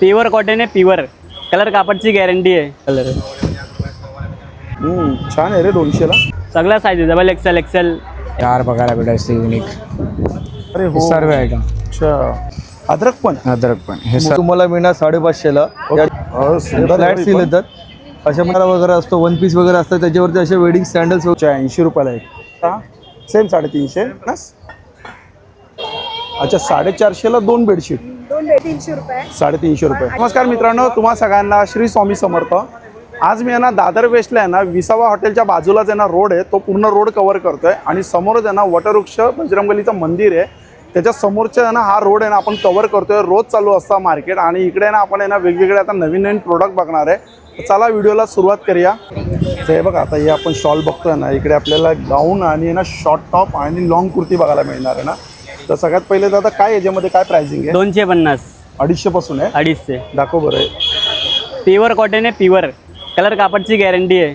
Pure cotton आहे pure. Colour कापडची guarantee आहे. कलर हम्म, छान आहे रे दोनशेला. सगळ्या साईज आहे डबल एक्सेल एक्सेल चार बघायला भेटायचं युनिक अरे हो. सर्व आयटम अच्छा. अद्रक पण? अद्रक पण. हे मग तुम्हाला मिळणार साडेपाचशेला. फ्लॅट सील येतात. अशा मला वगैरे असतो वन पीस वगैरे असतात त्याच्यावरती असे वेडिंग सँडल्स अच्छा ऐंशी रुपयाला एक. सेम साडेतीनशे. प्लस अच्छा साडेचारशेला दोन बेडशीट तीनशे रुपये. साडेतीनशे रुपये. नमस्कार मित्रांनो तुम्हा सगळ्यांना श्री स्वामी समर्थ. आज मी आहे ना दादर वेस्टला आहे ना विसावा हॉटेलच्या बाजूला जे ना रोड आहे तो पूर्ण रोड कव्हर करतोय आणि समोरच आहे ना वटवृक्ष बजरंगबलीचं मंदिर आहे त्याच्या समोरच्या आहे ना हा रोड आहे ना आपण कव्हर करतोय. रोज चालू असता मार्केट आणि इकडे ना आपण आहे ना वेगवेगळे आता नवीन नवीन प्रोडक्ट बघणार आहे. चला व्हिडिओला सुरुवात करूया. हे बघा आता हे आपण स्टॉल बघतोय ना इकडे आपल्याला गाऊन आणि ना शॉर्ट टॉप आणि लॉंग कुर्ती बघायला मिळणार आहे ना. तर सगळ्यात पहिले आता काय याच्यामध्ये काय प्राइसिंग आहे? दोनशे पन्नास. अडीचशे पासून आहे? अडीचशे. दाखव बरं. प्युअर कॉटन आहे प्युअर कलर कापडची गॅरंटी आहे.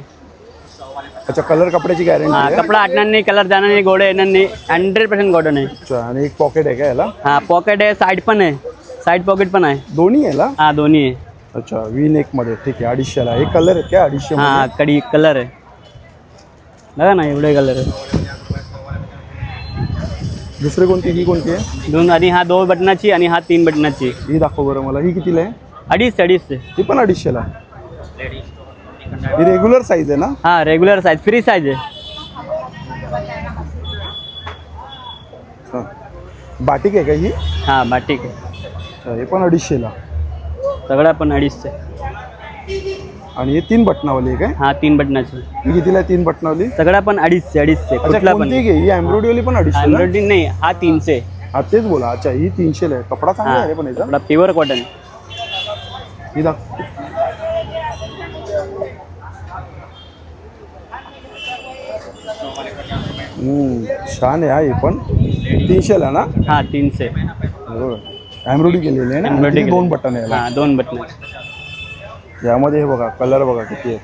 अच्छा कलर कपड्याची गॅरंटी हा आहे? कपडा हटणार नाही कलर जाणार नाही गोडे येणार नाही. हंड्रेड पर्सेंट कॉटन आहे. अच्छा आणि एक पॉकेट आहे का याला? हा पॉकेट आहे साईड पण आहे. साईड पॉकेट पण आहे. दोन्ही आहे ना हा दोन्ही आहे. अच्छा वी नेकमध्ये. ठीक आहे अडीचशेला एक कलर आहे काय अडीचशे हा? कडी कलर आहे. बघा ना एवढे कलर आहे दुसरी कोणती? ही कोणती आहे? दोन आणि हा दोन बटनाची आणि हा तीन बटनाची. ही दाखव बरं मला. ही कितीला आहे? अडीच अडीचशे ही पण अडीचशेला ही रेग्युलर साईज आहे ना? हा रेग्युलर साईज फ्री साईज आहे. हा. बाटिक आहे का ही? हा बाटिक आहे. अच्छा हे पण अडीचशेला. सगळा पण अडीचशे. आणि हे तीन बटनावाली आहे काय? हा तीन बटनाची ही कितीला आहे? तीन बटनावाली सगळा पण अडीचशे अडीचशे. कुठला पण. ही एम्ब्रॉयडरी पण अडीचशे एम्ब्रॉयडरी नाही हा तीनशे. हा तेच बोला. अच्छा ही तीनशेला आहे. कपडा चांगला आहे पण याचा. कपडा प्युअर कॉटन ही दाखव हम्म, छान आहे हा हे पण. तीनशेला ना? हा तीनशे. एम्ब्रॉयडरी केलेली आहे ना? आणि दोन. बटन आहे याला. हा दोन बटन यामध्ये हे बघा कलर बघा किती आहे.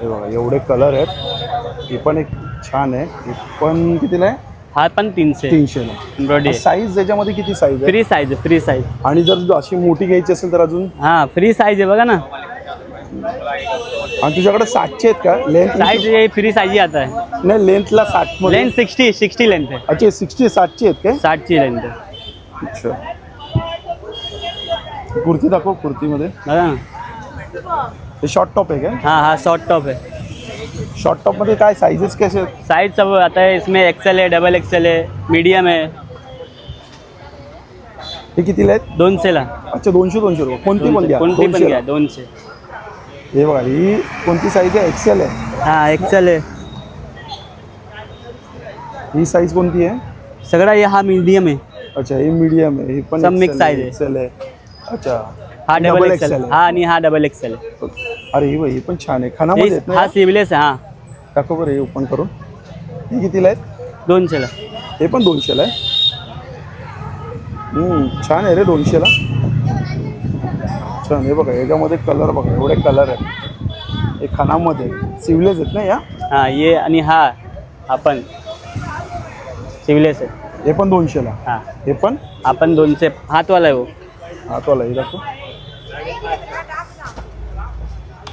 हे बघा एवढे कलर आहेत. ही पण एक छान आहे. ही पण कितीला आहे? हा पण तीनशे. एम्ब्रॉयडरी साईज याच्यामध्ये किती साईज आहे? फ्री साईज आहे फ्री साईज आणि जर अशी मोठी घ्यायची असेल तर अजून? हा फ्री साईज आहे बघा ना. आणि तुझ्याकडे सातशे आहेत का? लेंथ साईज फ्री साईज आता. है नाही लेंथला साठ लेंथ सिक्सटी सिक्सटी लेंथ है अच्छा सिक्स्टी सातशे आहेत काय? साठची लेंथ आहे. अच्छा. कुर्ती दाखव कुर्तीमध्ये. बघा ना हे शॉर्ट टॉप आहे काय? हाँ हाँ शॉर्ट टॉप है शॉर्ट टॉपमध्ये काय साईजेस कसे आहेत? साइज़ सब आता है इसमें एक्सेल है डबल एक्सेल है मीडियम है हे कितीला आहेत? अच्छा दोनशे दोनशे रुपये. कोणती पण घ्या कोणती पण 200 घ्या ला. दोनशे. हे बघा ही कोणती साईज आहे? एक्सेल आहे. हाँ एक्सेल है ही साईज कोणती आहे? सगळा ये हा मीडियम है अच्छा ही मीडियम आहे ही पण सब mix XL size आहे. एक्सेल आहे. अच्छा. हा डबल XL एक्सेल आहे. हा आणि हा डबल एक्सेल है अरे ही ही पण छान आहे. खानामध्ये आहेत ना? हा या? सिवलेस है. हाँ दाखव बरं हे ओपन करून. ही कितीला आहेत? दोनशे ला. हे पण दोनशेला आहे? हम्म, छान आहे रे दोनशेला छान हे बघा याच्यामध्ये कलर बघा एवढे कलर आहेत. हे खानामध्ये सिवलेज आहेत ना या? हाँ ये आणि हा आपण सिवलेस है हे पण दोनशेला हाँ. हे पण? अपन दोनशे हाथ वाला है. वो हातवाला हे दाखव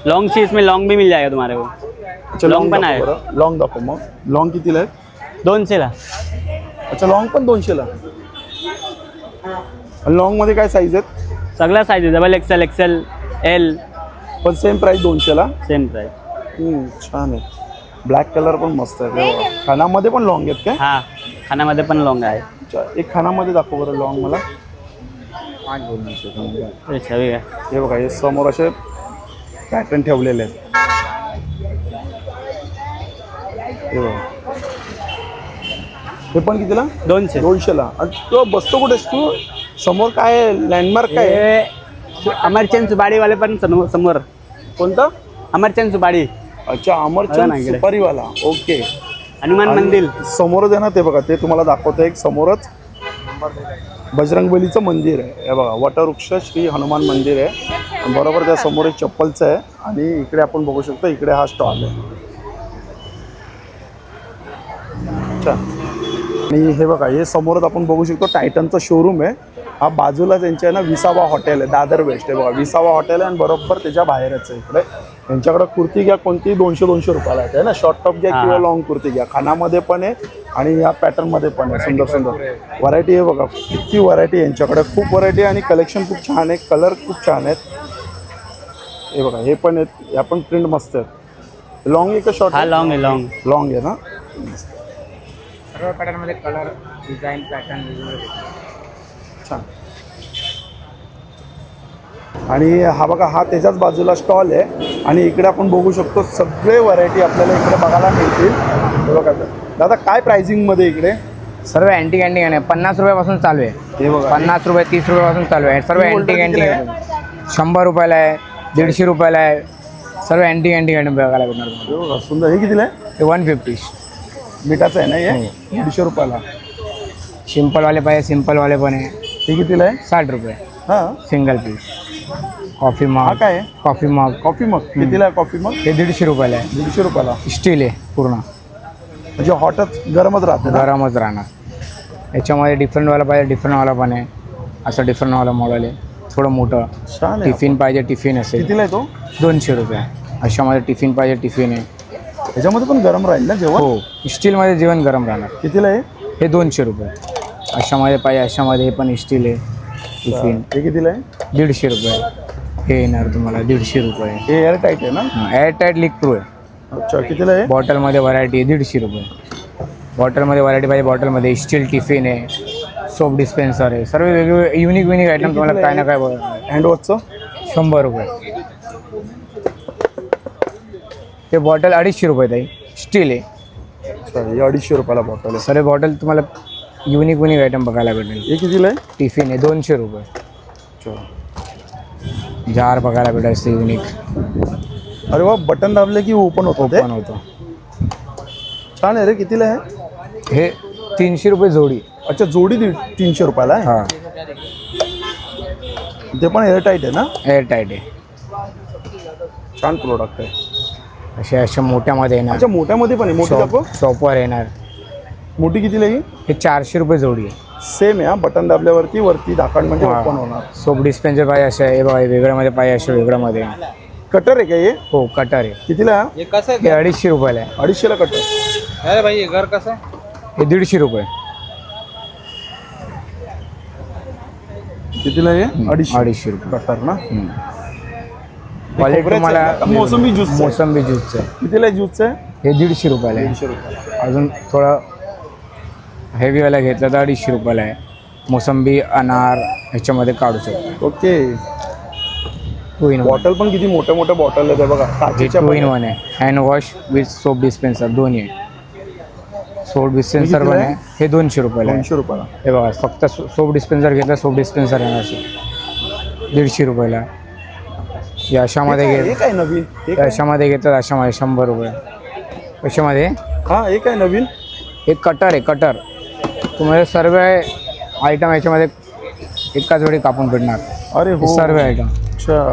लॉन्ग सी इसमें लॉन्ग भी मिल जाएगा तुम्हारे को। लॉंग पण आहे. लॉंग दाखव मग लॉंग कितीला आहेत दोनशे ला अच्छा लॉंग पण दोनशेला लॉंगमध्ये काय साईज आहेत? सगळ्या साईज आहे डबल एक्सेल एक्सेल एल पण सेम प्राईस दोनशेला सेम हम्म, छान आहे. ब्लॅक कलर पण मस्त आहे. हे. खानामध्ये पण लॉंग आहेत काय? हा खाण्यामध्ये पण लॉंग आहे. एक खानामध्ये दाखव बरं लॉंग मला. आहे. हे बघा हे समोर असे पॅटर्न ठेवलेले आहेत. हे पण कितीला? दोनशे. दोनशेला. आणि तो बसतो कुठेस तू समोर काय लँडमार्क काय अमरचंद सुबाडी वाले पण समोर समोर. कोणतं? अमरचंद सुबाडी अच्छा अमरचंद. सुपारीवाला. ओके. हनुमान मंदिर. समोरच आहे ना ते बघा ते तुम्हाला दाखवतं एक समोरच. बजरंगबलीचं मंदिर आहे. हे बघा वटवृक्ष श्री हनुमान मंदिर आहे. बरोबर त्या समोर एक चप्पलचं आहे आणि इकडे आपण बघू शकतो इकडे हा स्टॉल आहे. अच्छा. आणि हे बघा हे समोरच आपण बघू शकतो टायटनचं शोरूम आहे. हा बाजूला त्यांच्या आहे ना विसावा हॉटेल आहे दादर वेस्ट. आहे बघा विसावा हॉटेल आहे आणि बरोबर त्याच्या बाहेरच आहे इकडे. यांच्याकडे कुर्ती घ्या कोणती दोनशे दोनशे रुपयाला आहे ना? शॉर्ट टॉप घ्या किंवा लॉंग कुर्ती घ्या. खानामध्ये पण आहे आणि या पॅटर्नमध्ये पण आहे. सुंदर सुंदर. व्हरायटी आहे बघा किती व्हरायटी आहे यांच्याकडे. खूप व्हरायटी आहे आणि कलेक्शन खूप छान आहे. कलर खूप छान आहेत. हे बघा हे पण आहेत. या पण प्रिंट मस्त आहेत. लॉंग आहे का शॉर्ट लॉंग आहे? लॉंग लॉंग आहे ना? सर्व पॅटर्नमध्ये कलर डिझाईन पॅटर्न छान. आणि हा बघा हा त्याच्याच बाजूला स्टॉल आहे. आणि इकडे आपण बघू शकतो सगळे व्हरायटी आपल्याला इकडे बघायला मिळतील. हे बघा दादा काय प्राइसिंगमध्ये इकडे? सर्व अँटिक अँटिक आहे. पन्नास रुपयापासून चालू आहे. हे बघा. पन्नास रुपये तीस रुपयापासून चालू आहे. सर्व अँटिक कितीला आहे? शंभर रुपयाला आहे दीडशे रुपयाला आहे. सर्व अँटिक अँटिक अँटिक बघायला भेटणार. हे बघा सुंदर. हे कितीला आहे? हे वन फिफ्टी मिठाचं आहे ना हे? दीडशे रुपयाला. सिम्पलवाले पाहिजे सिम्पलवाले पण आहे. हे कितीला आहे? साठ रुपये. हां. Single piece. कॉफी हा मग काय? आहे कॉफी मग. Coffee mug. कितीला आहे कॉफी मग? हे दीडशे रुपयाला आहे. दीडशे रुपयाला. स्टील आहे पूर्ण. म्हणजे हॉटच गरमच राहते ना? गरमच राहणार. याच्यामध्ये डिफरंटवाला पाहिजे डिफरंटवाला पण आहे. असं डिफरंटवाला मॉडेल आहे. थोडं मोठं. छान आहे. टिफिन पाहिजे टिफिन असेल. कितीला आहे तो? दोनशे रुपये. अशामध्ये टिफिन पाहिजे टिफिन आहे. त्याच्यामध्ये पण गरम राहील ना जेवण? हो. स्टीलमध्ये जेवण गरम राहणार. कितीला आहे? हे दोनशे रुपये. अशामध्ये पाहिजे अशामध्ये हे पण स्टील आहे. टिफिन हे कितीला आहे? दीडशे रुपये. हे येणार तुम्हाला दीडशे रुपये. हे एअर टाईट आहे ना? एअरटाईट लिक प्रो आहे. अच्छा कितीला आहे? बॉटलमध्ये व्हरायटी आहे दीडशे रुपये. बॉटलमध्ये व्हरायटी पाहिजे बॉटलमध्ये स्टील टिफिन आहे सोप डिस्पेन्सर आहे. सर्व वेगवेगळे युनिक युनिक आयटम तुम्हाला काय ना काय हँडवॉशचं शंभर रुपये. ते बॉटल अडीचशे रुपये ताई. स्टील आहे. हे अडीचशे रुपयाला बॉटल आहे. सर्व बॉटल तुम्हाला युनिक युनिक आयटम बघायला भेटेल. हे कितीला आहे? टिफिन आहे दोनशे रुपये. जार बघायला भेटेल असते युनिक अरे वा बटन दाबले की ओपन होतं ते? पण होतं. छान आहे रे कितीला आहे? हे तीनशे रुपये जोडी. अच्छा जोडी दीड तीनशे रुपयाला आहे? हां. ते पण एअर टाईट आहे ना? एअरटाईट आहे. छान प्रोडक्ट आहे. असे अशा मोठ्यामध्ये येणार. अच्छा मोठ्यामध्ये पण आहे मोठी दाखव. शॉपवर येणार. मोठी कितीला आहे हे चारशे रुपये जोडी आहे. सेम आहे हा. बटन दाबल्यावरती वरती झाकण म्हणजे हा. ओपन होणार. सोप डिस्पेन्सर पाहिजे असे हे बघा हे वेगळ्यामध्ये पाहिजे असे वेगळ्यामध्ये कटर आहे. का हे? हो कटर आहे. कितीला? आहे? हा? हे अडीचशे रुपयाला आहे. अडीचशेला कटर अरे भाई घर कसं हे दीडशे रुपये. कितीला आहे अडीचशे. अडीचशे रुपये. कटर ना? क्वालिटी खोबऱ्याचं तुम्हाला आहे का? मोसंबी ज्यूस आहे. मोसंबी ज्यूसचं आहे. कितीला आहे ज्यूसचं आहे हे दीडशे रुपयाला आहे. दीडशे रुपयाला. अजून थोडं हेवीवाला घेतलं तर अडीचशे रुपयाला आहे. मोसंबी अनार ह्याच्यामध्ये काढू शकतो. ओके. टू इन बॉटल पण किती मोठ्या मोठ्या बॉटल आहेत बघा. काचेच्या टू इन वन आहे. Hand wash with soap dispenser दोन्ही आहे. सोप डिस्पेन्सर पण आहे? हे दोनशे रुपयाला आहे. दोनशे रुपयाला. हे बघा फक्त सो सोप डिस्पेन्सर घेतलं सोप डिस्पेन्सर येणार असे दीडशे रुपयाला. या अशामध्ये हे घेत काय नवीन? हे अशामध्ये घेतलं अशामध्ये शंभर रुपये. कशामध्ये हा हे काय नवीन? हे कटर आहे कटर. तुम्हाला सर्व आयटम याच्यामध्ये एकाच वेळी कापून भेटणार अरे हे सर्व आयटम अच्छा.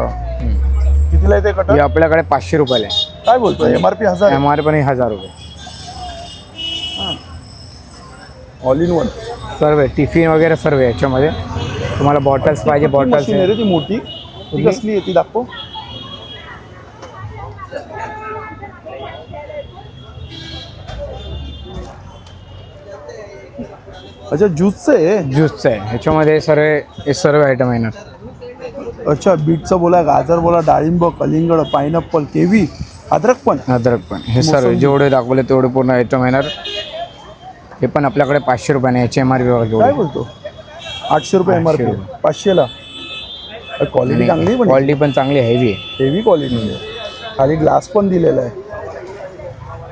कितीला आहे ते हे कटर आपल्याकडे पाचशे रुपयाला आहे. काय बोलतोय? एम आर पी हजार एम आर पण हे हजार रुपये. ऑल इन वन सर्व आहे. टिफिन वगैरे सर्व आहे याच्यामध्ये. तुम्हाला बॉटल्स पाहिजे बॉटल्स मशीन आहे रे ती मोठी? ती कसली आहे? ती दाखव. अच्छा ज्यूसचं आहे ज्यूसचं आहे. ह्याच्यामध्ये सर्व हे सर्व आयटम येणार अच्छा बीटचं बोला गाजर बोला डाळिंब कलिंगड पायनॅपल केवी अद्रक पण? अद्रक पण. हे सर्व मोसंबी. जेवढे दाखवले तेवढे पूर्ण आयटम येणार. हे पण आपल्याकडे पाचशे रुपयाने याची एम आर पी बघा काय बोलतो? आठशे रुपये एम आर पी आठशे. पाचशेला? क्वालिटी चांगली आहे पण? क्वालिटी पण चांगली हेवी आहे. हेवी क्वालिटी आहे. खाली ग्लास पण दिलेला आहे.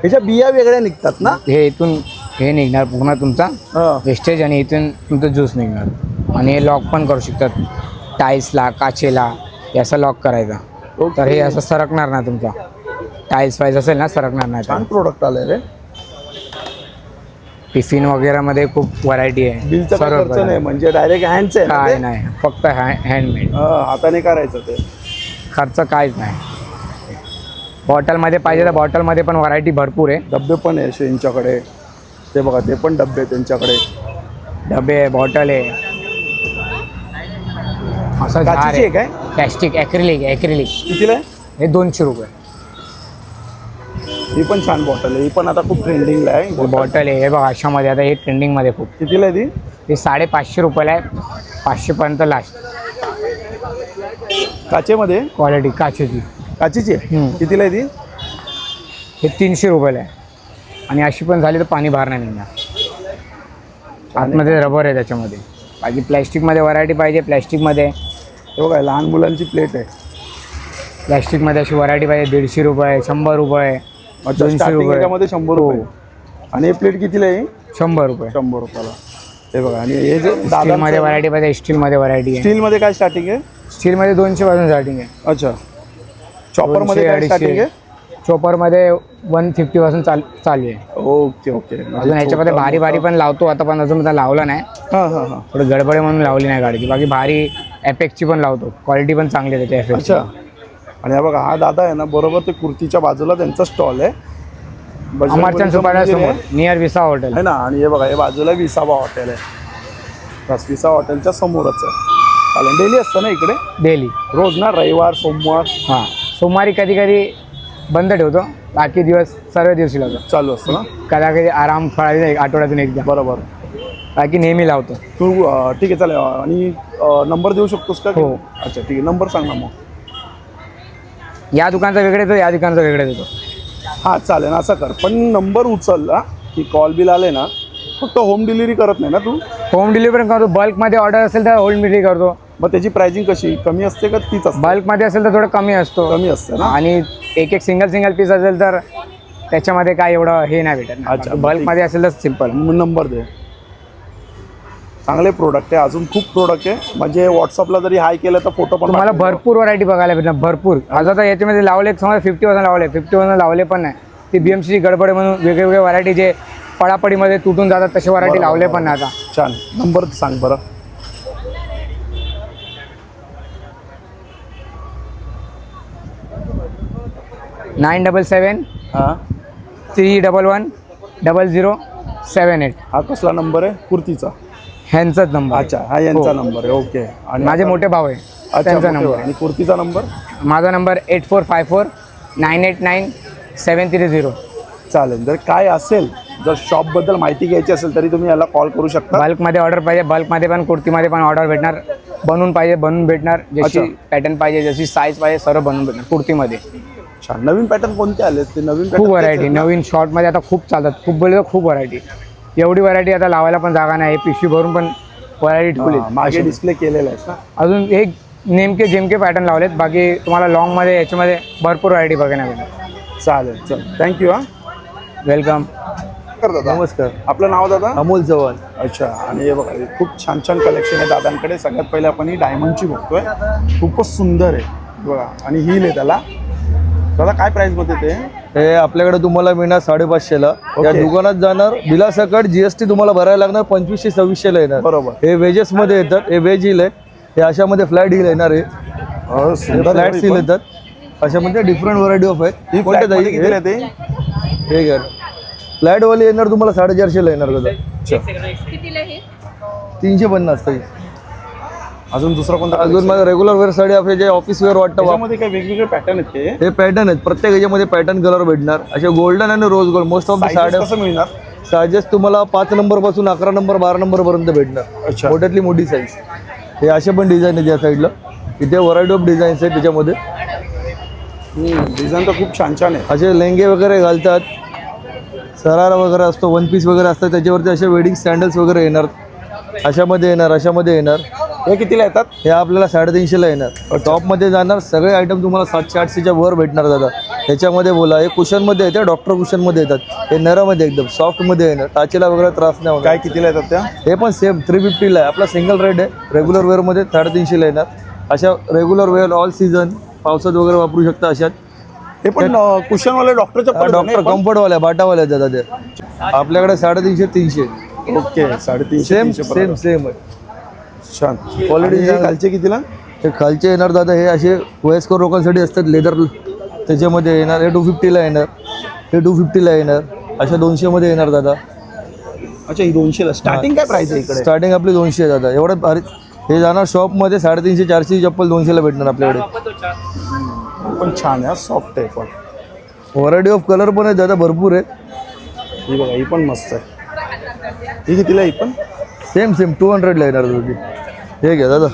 ह्याच्या बिया वेगळ्या निघतात ना? हे इथून हे निघणार पूर्ण तुमचा हां. वेस्टेज आणि इथून तुमचं ज्यूस निघणार. आणि हे लॉक पण करू शकतात. टाईल्सला काचेला याचा लॉक करायचा. ओके. तर हे असं सरकणार ना तुमचा. टाईल्स वाईज असेल ना सरकणार नाही छान प्रोडक्ट आलंय रे. टिफिन वगैरेमध्ये खूप व्हरायटी आहे. बिलचं काय सर्व खर्च नाही म्हणजे डायरेक्ट हँडचं ना काय? नाही फक्त हॅ हँडमेड हा, हाताने करायचं ते. खर्च काहीच नाही. बॉटलमध्ये पाहिजे तर बॉटलमध्ये पण व्हरायटी भरपूर आहे. डबे पण आहे असे यांच्याकडे. ते बघा ते पण डबे आहेत त्यांच्याकडे. डबे आहे बॉटल आहे. असं झाड काचीची आहे. काय? Plastic acrylic acrylic. कितीला आहे? हे दोनशे रुपये. ही पण छान बॉटल आहे. ही पण आता खूप ट्रेंडिंगला आहे. हे बॉटल आहे. हे बघा अशामध्ये आता हे ट्रेंडिंगमध्ये खूप. कितीला आहे ती? हे साडेपाचशे रुपयाला आहे. पाचशेपर्यंत लास्ट काचेमध्ये? क्वालिटी काचेची. काचीची आहे? हम्म. कितीला आहे ती? हे तीनशे रुपयाला आहे. आणि अशी पण झाली तर पाणी बाहेर नाही निघणार. आतमध्ये रबर आहे त्याच्यामध्ये. बाकी प्लॅस्टिकमध्ये व्हरायटी पाहिजे प्लॅस्टिकमध्ये. हे बघा लहान मुलांची प्लेट आहे. प्लॅस्टिकमध्ये अशी व्हरायटी पाहिजे दीडशे रुपये शंभर रुपये दोनशे रुपये. शंभर. रुपये. आणि हे प्लेट कितीला आहे? शंभर रुपये. शंभर रुपयाला. हे बघा आणि हे जे स्टीलमध्ये व्हरायटी पाहिजे स्टीलमध्ये व्हरायटी आहे. स्टीलमध्ये काय स्टार्टिंग आहे? स्टीलमध्ये दोनशे पासून स्टार्टिंग आहे. अच्छा. चॉपरमध्ये काय स्टार्टिंग आहे? चोपरमध्ये वन फिफ्टी पासून चाल चालू आहे. Okay okay. अजून ह्याच्यामध्ये भारी भारी पण लावतो आता पण अजून लावलं नाही. हां हां हां. थोडं गडबड म्हणून लावली नाही गाडीची. बाकी भारी एपेक्सची पण लावतो. क्वालिटी पण चांगली आहे त्याच्या एफेक्टची अच्छा. आणि हा बघा हा दादा आहे ना बरोबर ते कुर्तीच्या बाजूला त्यांचा स्टॉल आहे. अमरचंद समोर. नियर विसा हॉटेल आहे ना? आणि हे बघा हे बाजूला विसावा हॉटेल आहे. बस विसावा हॉटेलच्या समोरच आहे. चालेल डेली असतं ना इकडे? डेली रोज ना रविवार सोमवार? हां. सोमवारी कधी कधी बंद ठेवतो. बाकी दिवस सर्व दिवशी लावतो चालू असतं ना? कदा कधी आराम फळावी आठवड्यातून एकदा. बरोबर. बाकी नेहमी लावतो. तू अं, ठीक आहे चालेल. अं, आणि नंबर देऊ शकतोस का? हो. अच्छा ठीक आहे. नंबर सांग ना मग. या दुकानचा वेगळे येतो या दुकानचा वेगळे येतो. हां चालेल. असं कर. पण नंबर उचल हा. की कॉल बिल आले ना फक्त होम डिलिव्हरी करत नाही ना तू? होम डिलिव्हरी करतो. बल्कमध्ये ऑर्डर असेल तर होम डिलिव्हरी करतो. मग त्याची प्राइसिंग कशी? कमी असते का तीच असते? बल्कमध्ये असेल तर थोडं कमी असतो. कमी असते ना? आणि एक एक सिंगल सिंगल पीस असेल तर त्याच्यामध्ये काय एवढं हे नाही अच्छा, भेटत बल्कमध्ये असेल तर सिंपल मग नंबर दे. चांगले प्रोडक्ट आहे. अजून खूप प्रोडक्ट आहे. म्हणजे व्हॉट्सअपला जरी हाय केलं तर फोटो पण तुम्हाला पाठवतो. भरपूर व्हरायटी बघायला भेटणार. भरपूर. आता तर याच्यामध्ये लावले समजा फिफ्टी पर्सेंट लावले फिफ्टी पर्सेंट लावले पण नाही. ती बी एम सीची गडबड आहे म्हणून वेगवेगळे व्हरायटी जे पडापडीमध्ये तुटून जातात तसे व्हरायटी लावले पण नाही आता. छान. नंबर सांग बरं. नाईन डबल सेवन हां. Three double one double zero seven eight. हा कसला नंबर आहे? कुर्तीचा. ह्यांचाच नंबर अच्छा हा यांचा नंबर आहे. ओके. आणि माझे आता- मोठे भाऊ आहे. अच्छा त्यांचा मोठे नंबर. आणि कुर्तीचा नंबर? माझा number eight four five four nine eight nine seven three zero. चालेल. जर काय असेल जर शॉपबद्दल माहिती घ्यायची असेल तरी तुम्ही याला कॉल करू शकता. बल्कमध्ये ऑर्डर पाहिजे. बल्कमध्ये पण कुर्तीमध्ये पण ऑर्डर भेटणार. बनवून पाहिजे बनवून भेटणार. जशी अच्छा. पॅटर्न पाहिजे जशी साईज पाहिजे सर्व बनवून भेटणार कुर्तीमध्ये. छान. नवीन पॅटर्न कोणते आले? ते नवीन खूप pattern व्हरायटी तेच आहेत ना? नवीन शॉर्टमध्ये आता खूप चालतात. खूप बोलले तर खूप व्हरायटी एवढी व्हरायटी आता लावायला पण जागा नाही. पिशवी भरून पण व्हरायटी ठेवली हां, मागे डिस्प्ले केलेला आहे. ना अजून एक नेमके जेमके पॅटर्न लावलेत. बाकी तुम्हाला लॉंगमध्ये याच्यामध्ये भरपूर व्हरायटी बघायला भेटणार चालेल चल. थँक्यू हा. वेलकम कर दादा. नमस्कार. आपलं नाव दादा? अमोल चव्हाण अच्छा. आणि हे बघा हे खूप छान छान कलेक्शन आहे दादांकडे. सगळ्यात पहिले आपण ही डायमंडची बघतोय. खूपच सुंदर आहे. बघा आणि हिल आहे त्याला. दादा काय प्राइसमध्ये ते? हे आपल्याकडे तुम्हाला मिळणार साडेपाचशेला. या. दुकानात जाणार. बिलासकट जीएसटी तुम्हाला भरायला लागणार पंचवीसशे सव्वीसशेला येणार. बरोबर. हे वेजेस मध्ये येतात हे वेज हिल आहे. हे अशामध्ये फ्लॅट हिल येणार आहे. फ्लॅट आहे हिल. येतात. अशामध्ये डिफरंट व्हरायटी ऑफ आहेत ही कोणत्या मध्ये येते हे घ्या. फ्लॅट वाली येणार तुम्हाला साडेचारशेला येणार दादा. कितीला हे तीनशे पन्नास ताई. अजून दुसरं कोणतं अजून माझं रेग्युलर वेअर साडी आपले जे ऑफिस वेअर वाटतं काय वेगवेगळे पॅटर्न आहेत ते? हे पॅटर्न आहेत. प्रत्येक ह्याच्यामध्ये पॅटर्न कलर भेटणार. असे गोल्डन आणि rose gold most of the साड्या कसं मिळणार? सायझेस तुम्हाला पाच नंबरपासून अकरा नंबर बारा नंबर पर्यंत भेटणार. अच्छा. मोठ्यातली मोठी साईज हे असे पण डिझाईन आहेत या साईडला इथे व्हरायटी ऑफ डिझाईन्स आहेत त्याच्यामध्ये. डिझाईन तर खूप छान छान आहे असे लेंगे वगैरे घालतात. सरारा वगैरे असतो वन पीस वगैरे असतात. त्याच्यावरती असे वेडिंग सँडल्स वगैरे येणार. अशामध्ये येणार अशामध्ये येणार. हे कितीला येतात? हे आपल्याला साडेतीनशेला येणार. टॉपमध्ये जाणार सगळे आयटम तुम्हाला सातशे आठशेच्या वर भेटणार दादा. ह्याच्यामध्ये बोला हे कुशनमध्ये येते डॉक्टर कुशनमध्ये येतात. हे नरामध्ये एकदम सॉफ्टमध्ये येणार. टाचेला वगैरे त्रास नाही होणार. काय कितीला येतात त्या? हे पण सेम थ्री फिफ्टीला आहे. आपला सिंगल रेट आहे. रेग्युलर वेअरमध्ये साडेतीनशेला येणार. अशा रेग्युलर वेअर ऑल सीझन पावसात वगैरे वापरू शकता अशात. हे पण कुशनवाले डॉक्टरच्या डॉक्टर कम्फर्टवाल्या बाटावाल्या दादा ते. आपल्याकडे साडेतीनशे तीनशे. ओके साडेतीनशे सेम सेम. सेम आहे. छान. आणि हे छान. खालचे कितीला? हे खालचे येणार दादा हे असे वयस्कर लोकांसाठी असतात लेदर त्याच्यामध्ये येणार हे टू फिफ्टीला येणार. हे टू फिफ्टीला येणार. अशा दोनशेमध्ये येणार दादा. अच्छा ही दोनशेला स्टार्टिंग काय प्राइस आहे इकडे? स्टार्टिंग आपली दोनशे आहे दादा. एवढं भारी. हे जाणार शॉपमध्ये साडेतीनशे चारशे चप्पल दोनशेला भेटणार आपल्याकडे. पण छान आहे सॉफ्ट आहे पण. व्हरायटी ऑफ कलर पण आहेत दादा भरपूर आहेत. ही बघा ही पण मस्त आहे. ही कितीला आहे ही पण? सेम सेम टू हंड्रेडला येणार तुझी हे घ्या दादा.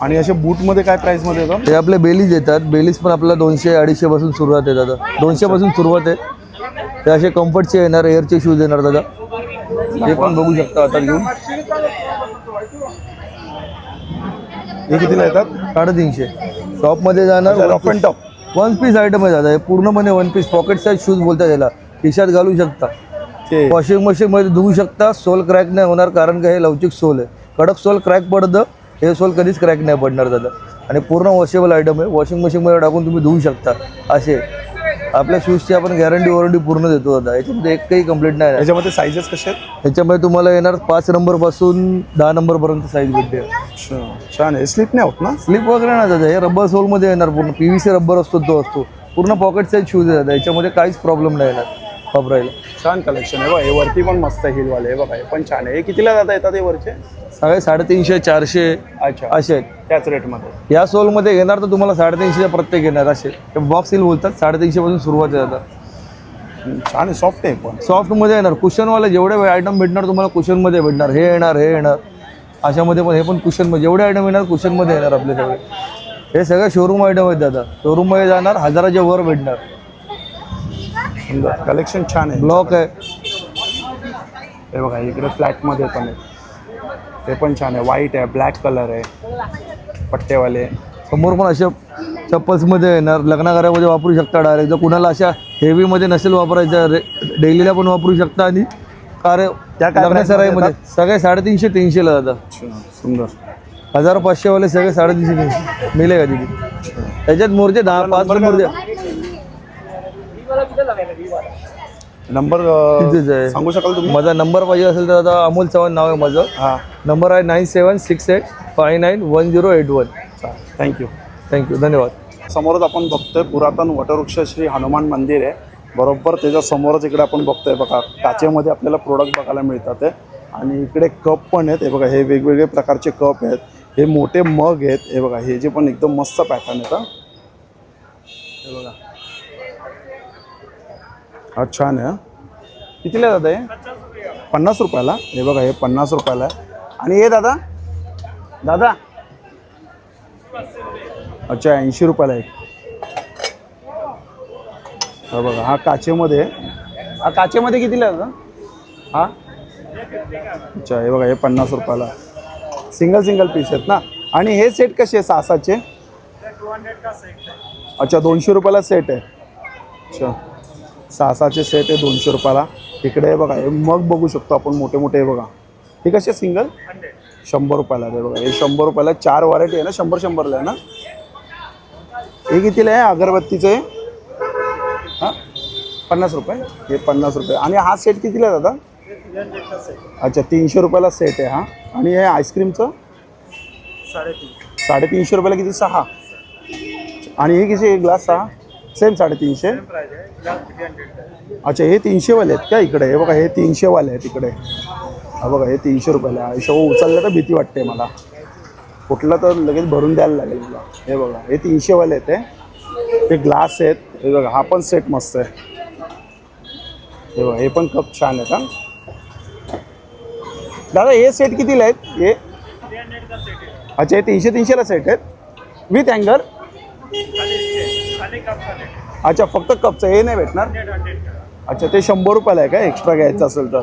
आणि असे बूटमध्ये काय प्राईसमध्ये येतात हे आपले बेलीज येतात. बेलीज पण आपल्याला दोनशे अडीचशे पासून सुरुवात आहे दादा. दोनशे पासून सुरुवात आहे. ते असे कम्फर्टचे येणार एअरचे शूज येणार दादा. हे पण बघू शकता आता घेऊन. हे कितीला येतात? साडेतीनशे. शॉपमध्ये जाणार rough and top one piece item आहे दादा. हे पूर्णपणे one piece pocket size shoes बोलतात याला. खिशात घालू शकता. ते वॉशिंग मशीनमध्ये धुवू शकता. सोल क्रॅक नाही होणार कारण का हे लवचिक सोल आहे. कडक सोल क्रॅक पडतं हे सोल कधीच क्रॅक नाही पडणार दादा. आणि पूर्ण वॉशेबल आयटम आहे. वॉशिंग मशीनमध्ये टाकून तुम्ही धुवू शकता. असे. आपल्या शूजची आपण गॅरंटी वॉरंटी पूर्ण देतो दादा. याच्यामध्ये एक काही कंप्लेंट नाही. याच्यामध्ये साईजेस कसे आहेत? ह्याच्यामध्ये तुम्हाला येणार पाच नंबरपासून दहा नंबरपर्यंत साईज भेटते. छान आहे. स्लिप नाही होत ना? स्लिप वगैरे नाही दादा. हे रबर सोलमध्ये येणार पूर्ण. पी व्ही सी रबर असतो तो असतो. पूर्ण पॉकेट साईज शूज आहे दादा. याच्यामध्ये काहीच प्रॉब्लेम नाही येणार. वापरायला छान कलेक्शन आहे बघा. हे वरती पण मस्त आहे हिलवाले हे बघा हे पण छान आहे. हे कितीला जाता येतात हे वरचे? सगळे साडेतीनशे चारशे अच्छा. असे आहेत. त्याच रेटमध्ये या सोलमध्ये घेणार तर तुम्हाला साडेतीनशेच्या प्रत्येक येणार असे. बॉक्स हिल बोलतात साडेतीनशे पासून सुरुवात आहे आता. हम्म, छान आहे सॉफ्ट आहे पण. सॉफ्टमध्ये येणार. कुशनवाले जेवढे आयटम भेटणार तुम्हाला कुशनमध्ये भेटणार. हे येणार हे येणार. अशामध्ये पण हे पण कुशनमध्ये जेवढे आयटम येणार कुशनमध्ये येणार आपले सगळे. हे सगळे शोरूम आयटम आहेत दादा. शोरूममध्ये जाणार हजाराच्या वर भेटणार. सुंदर कलेक्शन छान आहे. ब्लॉक आहे. हे बघा इकडे फ्लॅटमध्ये पण आहे. ते पण छान आहे. व्हाईट आहे ब्लॅक कलर आहे. पट्टेवाले. समोर पण अशा चप्पल्समध्ये येणार. लग्नाघरामध्ये वापरू शकता डायरेक्ट जर कुणाला अशा हेवीमध्ये नसेल वापरायचं डेलीला पण वापरू शकता आणि कार त्या लग्नसराईमध्ये सगळे साडेतीनशे तीनशेला जातात. सुंदर. हजार पाचशेवाले सगळे साडेतीनशे तीनशे. मिले का तिथे त्याच्यात मोर्चे दहा पाच मोर्चे नंबर तिथेच आहे सांगू शकाल तुम्ही? माझा नंबर पाहिजे असेल तर आता अमोल चव्हाण नाव आहे माझं. हां. नंबर आहे nine seven six eight five nine one zero eight one चालेल. थँक्यू थँक्यू धन्यवाद. समोरच आपण बघतोय पुरातन वटवृक्ष श्री हनुमान मंदिर आहे. बरोबर त्याच्या समोरच इकडे आपण बघतोय बघा काचेमध्ये आपल्याला प्रोडक्ट बघायला मिळतात आहे आणि इकडे कप पण आहेत. हे बघा हे वेगवेगळे प्रकारचे कप आहेत. हे मोठे मग आहेत. हे बघा हे जे पण एकदम मस्त पॅटर्न आहेत. हे बघा. हा छान आहे कितीला दादा हे? पन्नास रुपयाला. हे बघा हे पन्नास रुपयाला आहे. आणि हे दादा? दादा? अच्छा ऐंशी रुपयाला एक. हा बघा हा काचेमध्ये हा काचेमध्ये कितीला दादा? हा? अच्छा हे बघा हे पन्नास रुपयाला. सिंगल सिंगल पीस आहेत ना? आणि हे सेट कसे आहे सासाचे अच्छा दोनशे रुपयाला सेट आहे. अच्छा. सहासाचे सेट आहे दोनशे रुपयाला. इकडे बघा मग बघू शकतो आपण मोठे मोठे बघा. हे कसे सिंगल शंभर रुपयाला आहे बघा. हे शंभर रुपयाला चार व्हरायटी आहे ना शंभर शंभरला आहे ना? हे कितीला आहे? अगरबत्तीचं? आहे हां? पन्नास रुपये? हे पन्नास रुपये. आणि हा सेट कितीला आहे दादा? अच्छा तीनशे रुपयाला सेट आहे हा? आणि हे आईस्क्रीमचं साडेतीनशे. रुपयाला किती? सहा. आणि हे किती ग्लास सहा. सेम साडेतीनशे? अच्छा हे तीनशेवाले आहेत का इकडे? हे बघा हे तीनशेवाले आहेत इकडे. हा बघा हे तीनशे रुपयाला आहे. आयुष्य हो, उचललं तर भीती वाटते मला. कुठला तर लगेच भरून द्यायला लागेल मला. हे बघा हे तीनशेवाले आहेत हे. हे ग्लास आहेत. हे बघा हा पण सेट मस्त आहे. हे बघा हे पण कप छान आहेत हां. दादा हे सेट कितीला आहेत? हे? अच्छा हे तीनशे तीनशेला सेट आहेत. विथ अँगर अच्छा फक्त कपचं हे नाही भेटणार? अच्छा ते शंभर रुपयाला आहे का? एक्स्ट्रा घ्यायचं असेल तर.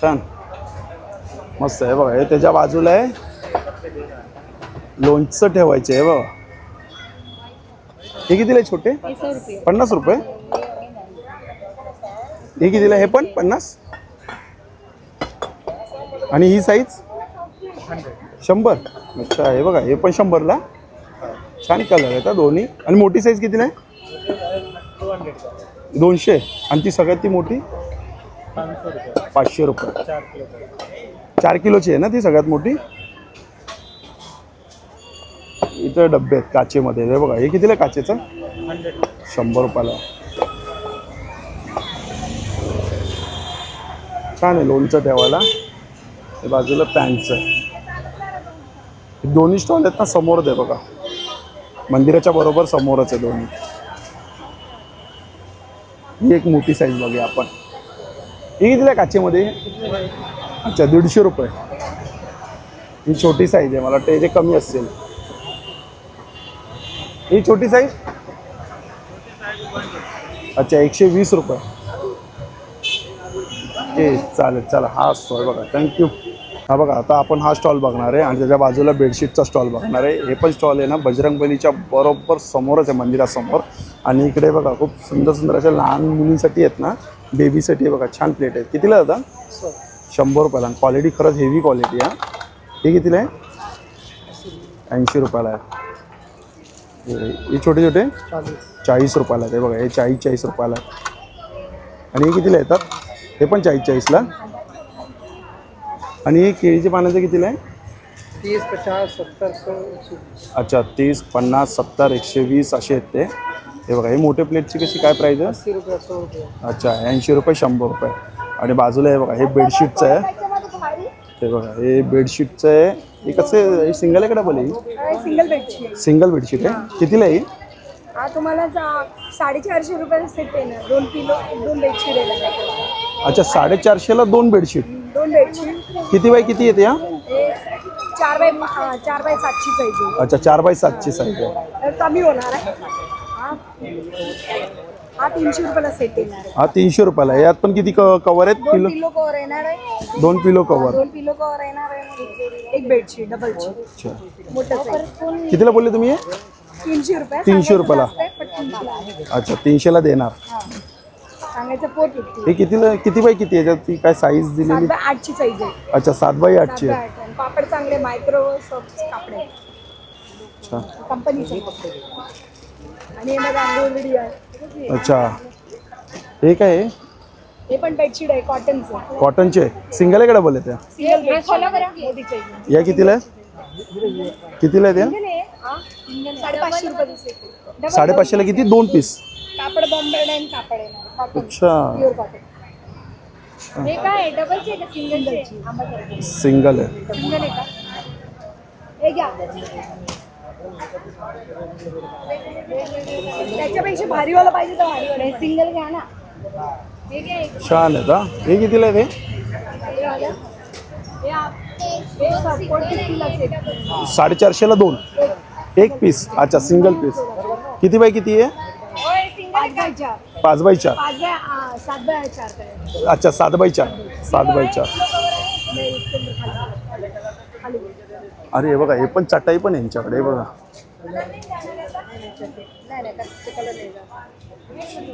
छान. मस्त आहे बघा हे त्याच्या बाजूला आहे. लोणचं ठेवायचे आहे बघा. हे कितीला छोटे? पन्नास रुपये. हे कितीला? हे पण पन्नास? आणि ही साईज शंभर. अच्छा हे बघा हे पण शंभरला. छान कलर आहेत दोन्ही. आणि मोठी साईज कितीला आहे दोनशे. आणि ती सगळ्यात ती मोठी? पाचशे रुपये. चार किलोची आहे ना ती सगळ्यात मोठी? इथं डब्बे आहेत काचेमध्ये. हे बघा हे कितीला काचेचं? शंभर रुपयाला. छान आहे लोणचं ठेवायला. बाजूला पॅन्टचं दोन्ही स्टॉल आहेत ना समोर दे बघा. मंदिराच्या बरोबर समोरच आहे दोन्ही. ही एक मोठी साईज बघूया आपण. ही कितीला काचेमध्ये? अच्छा दीडशे रुपये. ही छोटी साईज आहे मला वाटतं याचे कमी असतील. ही छोटी साईज अच्छा एकशे वीस रुपये. ओके चालेल चला हा असतो बघा. थँक्यू हा बघा आता आपण हा स्टॉल बघणार आहे आणि त्याच्या बाजूला बेडशीटचा स्टॉल बघणार आहे. हे पण स्टॉल आहे ना बजरंगबलीच्या बरोबर समोरच आहे मंदिरासमोर. आणि इकडे बघा खूप सुंदर सुंदर अशा लहान मुलींसाठी आहेत ना बेबीसाठी बघा छान प्लेट आहे कितीला होता शंभर रुपयाला. क्वालिटी खरंच हेवी क्वालिटी आहे हे. कितीला आहे? ऐंशी रुपयाला आहे. हे छोटे छोटे? चाळीस रुपयाला आहेत ते बघा हे चाळीस चाळीस रुपयाला आहे. आणि हे कितीला येतात? हे पण चाळीस चाळीसला. आणि हे केळीच्या पानाचं कितीला आहे? तीस पचास सत्तर सौ अच्छा तीस पन्नास सत्तर एकशे वीस असे आहेत ते. हे बघा हे मोठे प्लेटची कशी काय प्राईज आहे? अस्सी रुपये सौ रुपये. अच्छा ऐंशी रुपये शंभर रुपये. आणि बाजूला हे बघा हे बेडशीटचं आहे. ते बघा हे बेडशीटचं आहे. हे कसं हे सिंगल आहे का डबल आहे? सिंगल बेडची सिंगल बेडशीट आहे. कितीला आहे ही? हा तुम्हाला जा- साडेचारशे रुपयाचा सेट येणार दोन किलो दोन बेडशीट येणार अच्छा साडेचारशेला दोन बेडशीट दोन बेडशीट किती बाय किती येते हा? हे चार बाय हा, चार बाय सातशे पाहिजे अच्छा चार बाय सातशे साईज आहे. तर कमी होणार आहे. हा. हा तीनशे रुपयाला सेट येणार आहे. हा तीनशे रुपयाला. आहे यात पण किती कवर आहेत? दोन पिलो पिलो कवर येणार आहे. दोन पिलो कवर दोन पिलो कवर येणार आहे. एक बेडशीट डबलची अच्छा. कितीला बोलले तुम्ही हे? तीनशे रुपये. तीनशे सांगायचं रुपयाला. जास्त आहे, पण तीनशेला आहे. अच्छा तीनशेला देणार. हा. सांगायचं फोर फिफ्टी हे कितीला किती बाय किती याच्यात ती काय साईज दिलेली? आठची साईज आहे. अच्छा सात बाय आठची आहे. आहे. पापड चांगले मायक्रो सॉफ्ट कापड. आहे अच्छा. कंपनीचे. आणि हे बघा आहे. अच्छा. हे काय आहे? हे पण बेडशीट आहे कॉटनचं कॉटनचे सिंगल आहे का डबल आहे त्या? सिंगल बेडशीट या कितीला आहे? कितीला आहे त्या? साडेपाचशे रुपये साडेपाचशेला किती? दोन पीस कापड बॉम्बे आणि कापड आहे कॉटन अच्छा. प्युअर कॉटन हे काय डबलचे का? सिंगलचे सिंगल आहे. सिंगल आहे का? हे घ्या. त्याच्यापेक्षा भारीवाला पाहिजे तर भारीवाला हे सिंगल घ्या ना. हे घ्या एक. छान आहे का हे कितीला आहे ते? हे वाला. हे आप- हे साडेचारशेला दोन. एक पीस. अच्छा सिंगल पीस किती बाय किती आहे? पाच बाय चार अच्छा सात बाय चार सात बाय चार. अरे हे बघा हे पण चटाई पण यांच्याकडे बघा.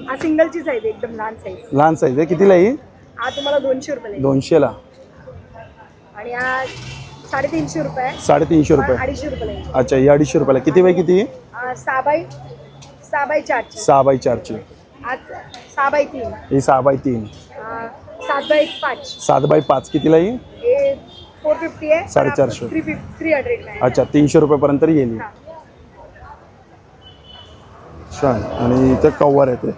हा सिंगलची साईज एकदम लहान साईज लहान साईज आहे. कितीला ही? हा तुम्हाला दोनशे रुपये. दोनशेला आणि हा साडेतीनशे रुपये. साडेतीनशे रुपये. अडीचशे रुपये. अच्छा ही अडीचशे रुपयाला. किती बाय किती सहा बाय सहा बाय चारची सहा बाय चारची आज सहा बाय तीन. ही सहा बाय तीन. हा, सात बाय पाच. सात बाय पाच कितीला हे फोर फिफ्टी आहे. साडेचारशे. थ्री फिफ्टी थ्री आहे अच्छा तीनशे रुपयापर्यंत येईल ही. छान. आणि इथे कवर आहे ते.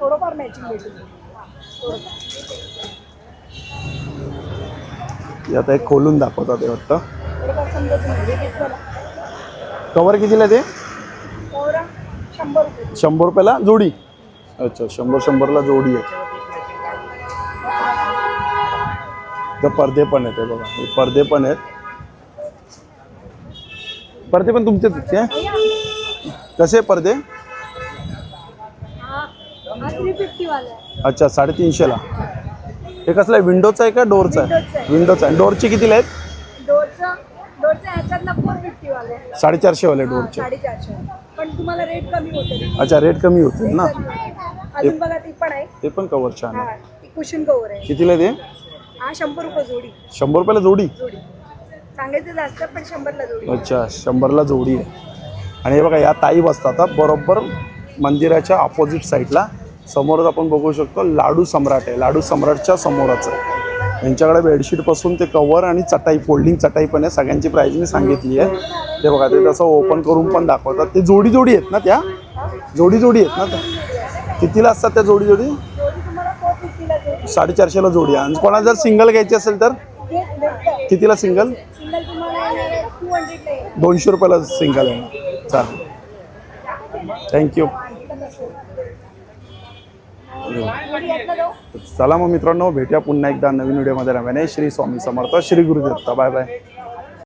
थोडंफार मॅचिंग भेटेल हे आता एक खोलून दाखवतात ते वाटतं. थोडंफार समजत नाही. हे घेतलं ना. कवर कितीला ते? शंभर रुपये. शंभर रुपयाला जोडी? अच्छा शंभर शंभरला जोडी आहे. तर पडदे पण आहेत बघा हे पडदे पण आहेत. पडदे पण तुमचेच आहेत काय कसे पडदे? अच्छा साडेतीनशेला. हे कसलं आहे विंडोचं आहे का डोरचं आहे. विंडोचं आहे. डोरचे कितीला आहेत डोरचं डोरचं ह्याच्यातला फोर फिफ्टी वाला आहे साडेचारशेवाले डोरचे साडेचारशे पण तुम्हाला रेट कमी होते अच्छा रेट कमी होतील ना. अजून बघा ती पण आहे. ते पण कवर छान आहे. हा ती कुशन कवर आहे. कितीला ते? हा शंभर रुपये जोडी. शंभर रुपयाला जोडी? जोडी. सांगायचं जास्त पण शंभरला जोडी. अच्छा शंभरला जोडी आहे. आणि हे बघा या ताई बसतात हा, बरोबर मंदिराच्या ऑपोजिट साईडला समोरच आपण बघू शकतो लाडू सम्राट आहे. लाडू सम्राटच्या समोरच आहे. यांच्याकडे बेडशीटपासून ते कवर आणि चटाई फोल्डिंग चटाई पण आहे. सगळ्यांची प्राईज मी सांगितली आहे. ते बघा ते तसं ओपन करून पण दाखवतात. ते जोडी जोडी आहेत ना त्या? जोडी जोडी आहेत ना त्या? कितीला असतात त्या जोडी जोडी साडेचारशेला जोडी आहे. आणि कोणाला जर सिंगल घ्यायची असेल तर? कितीला सिंगल दोनशे रुपयाला सिंगल आहे. चालेल. थँक्यू चला मग मित्रांनो भेटूया पुन्हा एकदा नवीन व्हिडिओमध्ये. नव्याने श्री स्वामी समर्थ श्री गुरुदत्ता बाय बाय